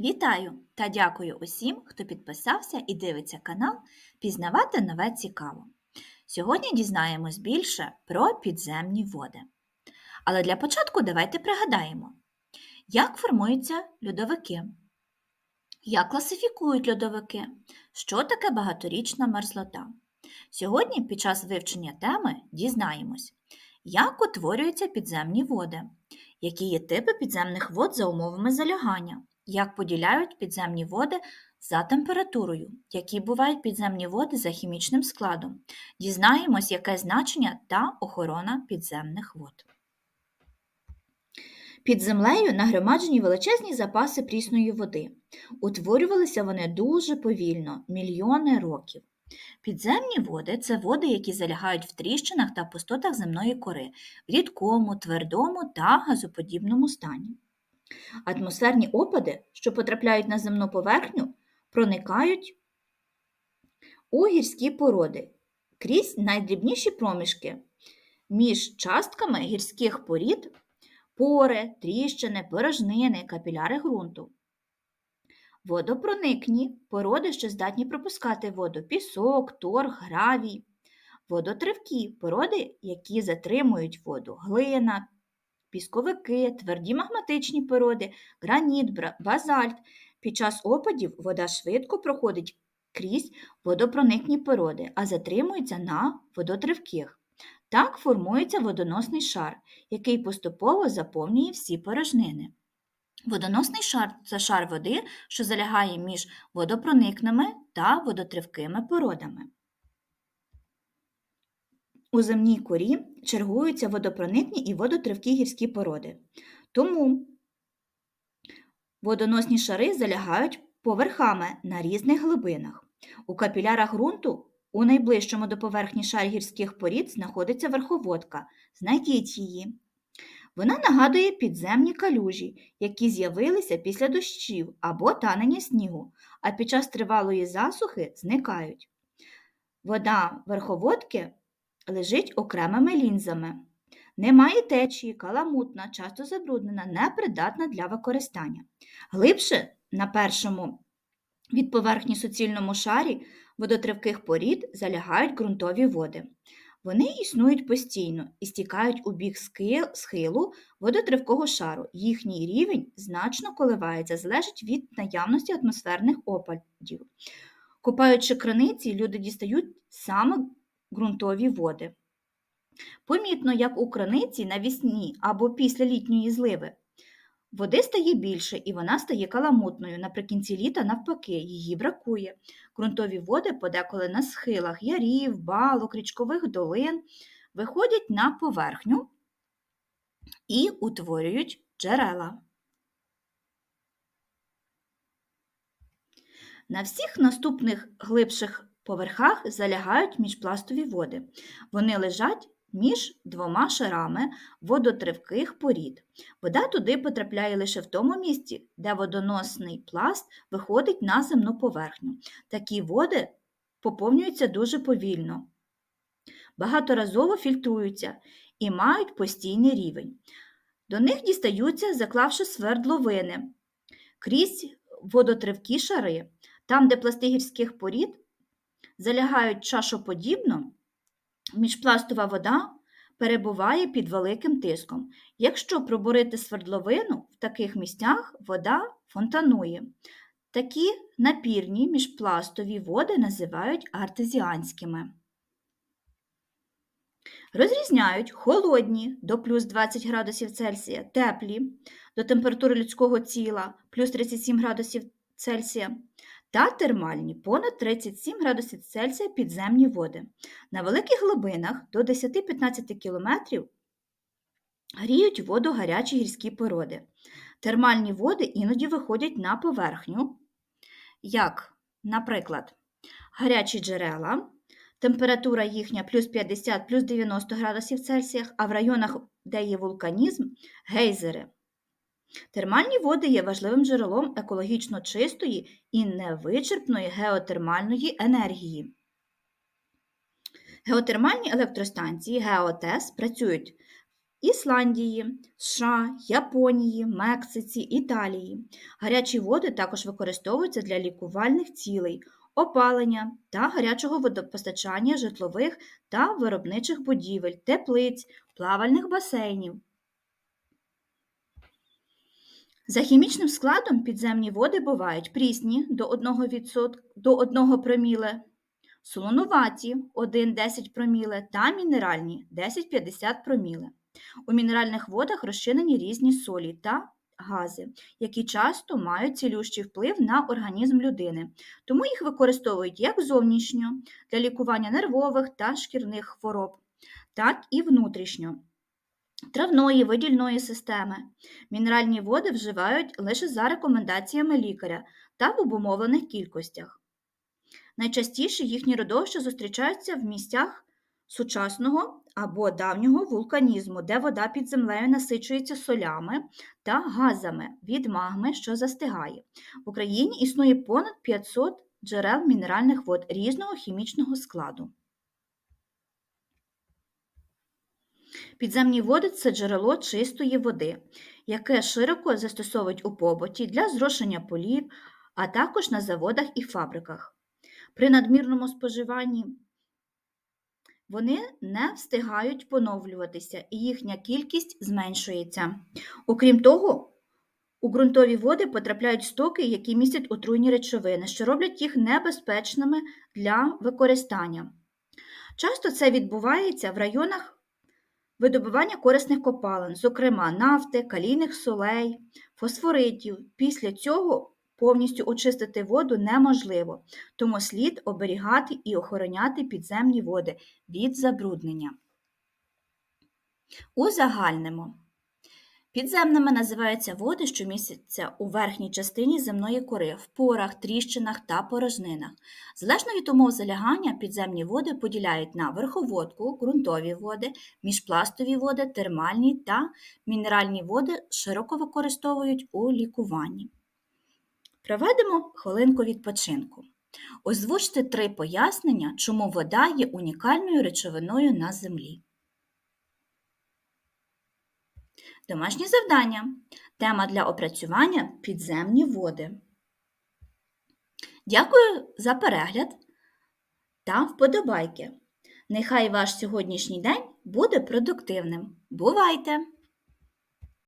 Вітаю та дякую усім, хто підписався і дивиться канал Пізнавати нове цікаво. Сьогодні дізнаємось більше про підземні води. Але для початку давайте пригадаємо, як формуються льодовики, як класифікують льодовики, що таке багаторічна мерзлота. Сьогодні під час вивчення теми дізнаємось, як утворюються підземні води, які є типи підземних вод за умовами залягання, як поділяють підземні води за температурою, які бувають підземні води за хімічним складом. Дізнаємось, яке значення та охорона підземних вод. Під землею нагромаджені величезні запаси прісної води. Утворювалися вони дуже повільно, мільйони років. Підземні води це води, які залягають в тріщинах та пустотах земної кори, в рідкому, твердому та газоподібному стані. Атмосферні опади, що потрапляють на земну поверхню, проникають у гірські породи крізь найдрібніші проміжки між частками гірських порід, пори, тріщини, порожнини, капіляри ґрунту. Водопроникні породи, що здатні пропускати воду пісок, торг, гравій. Водотривкі породи, які затримують воду, глина, пісковики, тверді магматичні породи, граніт, базальт. Під час опадів вода швидко проходить крізь водопроникні породи, а затримується на водотривких. Так формується водоносний шар, який поступово заповнює всі порожнини. Водоносний шар це шар води, що залягає між водопроникними та водотривкими породами. У земній корі чергуються водопроникні і водотривкі гірські породи. Тому водоносні шари залягають поверхами на різних глибинах. У капілярах ґрунту у найближчому до поверхні шарі гірських порід знаходиться верховодка. Знайдіть її. Вона нагадує підземні калюжі, які з'явилися після дощів або танення снігу, а під час тривалої засухи зникають. Вода верховодки лежить окремими лінзами. Немає течії, каламутна, часто забруднена, непридатна для використання. Глибше на першому від поверхні суцільному шарі водотривких порід залягають ґрунтові води. Вони існують постійно і стікають у бік схилу водотривкого шару. Їхній рівень значно коливається, залежить від наявності атмосферних опадів. Купаючи краниці, люди дістають саме ґрунтові води. Помітно, як у краниці навісні або після літньої зливи. Води стає більше і вона стає каламутною. Наприкінці літа, навпаки, її бракує. Ґрунтові води, подеколи на схилах ярів, балок, річкових долин, виходять на поверхню і утворюють джерела. На всіх наступних глибших поверхах залягають міжпластові води. Вони лежать між двома шарами водотривких порід. Вода туди потрапляє лише в тому місці, де водоносний пласт виходить на земну поверхню. Такі води поповнюються дуже повільно, багаторазово фільтруються і мають постійний рівень. До них дістаються, заклавши свердловини крізь водотривкі шари, там, де пласти гірських порід залягають чашоподібно, міжпластова вода перебуває під великим тиском. Якщо пробурити свердловину, в таких місцях вода фонтанує. Такі напірні міжпластові води називають артезіанськими. Розрізняють холодні до плюс 20 градусів Цельсія, теплі до температури людського тіла плюс 37 градусів Цельсія та термальні понад 37 градусів Цельсія підземні води. На великих глибинах до 10-15 км гріють воду гарячі гірські породи. Термальні води іноді виходять на поверхню, як, наприклад, гарячі джерела, температура їхня плюс 50 плюс 90 градусів Цельсія, а в районах, де є вулканізм, гейзери. Термальні води є важливим джерелом екологічно чистої і невичерпної геотермальної енергії. Геотермальні електростанції ГеоТЕС працюють в Ісландії, США, Японії, Мексиці, Італії. Гарячі води також використовуються для лікувальних цілей, опалення та гарячого водопостачання житлових та виробничих будівель, теплиць, плавальних басейнів. За хімічним складом підземні води бувають прісні до 1%, до 1 проміле, солонуваті 1-10 проміле та мінеральні 10-50 проміле. У мінеральних водах розчинені різні солі та гази, які часто мають цілющий вплив на організм людини, тому їх використовують як зовнішньо для лікування нервових та шкірних хвороб, так і внутрішньо. Травної видільної системи. Мінеральні води вживають лише за рекомендаціями лікаря та в обумовлених кількостях. Найчастіше їхні родовища зустрічаються в місцях сучасного або давнього вулканізму, де вода під землею насичується солями та газами від магми, що застигає. В Україні існує понад 500 джерел мінеральних вод різного хімічного складу. Підземні води це джерело чистої води, яке широко застосовують у побуті для зрошення полів, а також на заводах і фабриках. При надмірному споживанні вони не встигають поновлюватися і їхня кількість зменшується. Окрім того, у ґрунтові води потрапляють стоки, які містять отруйні речовини, що роблять їх небезпечними для використання. Часто це відбувається в районах видобування корисних копалин, зокрема нафти, калійних солей, фосфоритів. Після цього повністю очистити воду неможливо, тому слід оберігати і охороняти підземні води від забруднення. Узагальнимо. Підземними називаються води, що містяться у верхній частині земної кори, в порах, тріщинах та порожнинах. Залежно від умов залягання, підземні води поділяють на верховодку, ґрунтові води, міжпластові води, термальні та мінеральні води широко використовують у лікуванні. Проведемо хвилинку відпочинку. Озвучте три пояснення, чому вода є унікальною речовиною на землі. Домашнє завдання. Тема для опрацювання підземні води. Дякую за перегляд та вподобайки. Нехай ваш сьогоднішній день буде продуктивним. Бувайте!